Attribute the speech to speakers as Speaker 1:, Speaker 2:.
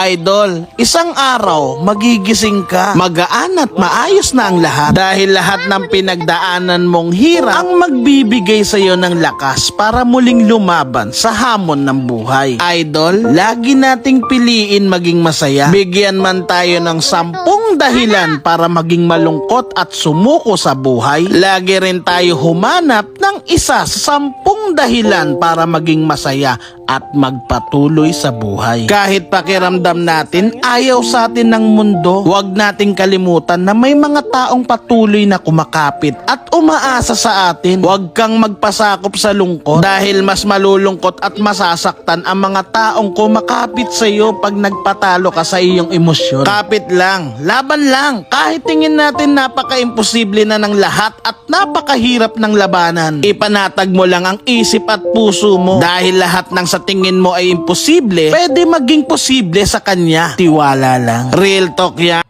Speaker 1: Idol, isang araw magigising ka, magaan at maayos na ang lahat dahil lahat ng pinagdaanan mong hirap ang magbibigay sa iyo ng lakas para muling lumaban sa hamon ng buhay. Idol, lagi nating piliin maging masaya. Bigyan man tayo ng sampung dahilan para maging malungkot at sumuko sa buhay. Lagi rin tayo humanap ng isa sa sampung dahilan para maging masaya at magpatuloy sa buhay. Kahit pakiramdam natin ayaw sa atin ng mundo, huwag nating kalimutan na may mga taong patuloy na kumakapit at umaasa sa atin. Huwag kang magpasakop sa lungkot dahil mas malulungkot at masasaktan ang mga taong kumakapit sa iyo pag nagpatalo ka sa iyong emosyon. Kapit lang, laban lang, kahit tingin natin napaka-imposible na ng lahat at napakahirap ng labanan. Ipanatag mo lang ang isip at puso mo dahil lahat ng sa tingin mo ay imposible, pwede maging posible sa kanya. Tiwala lang. Real talk yan.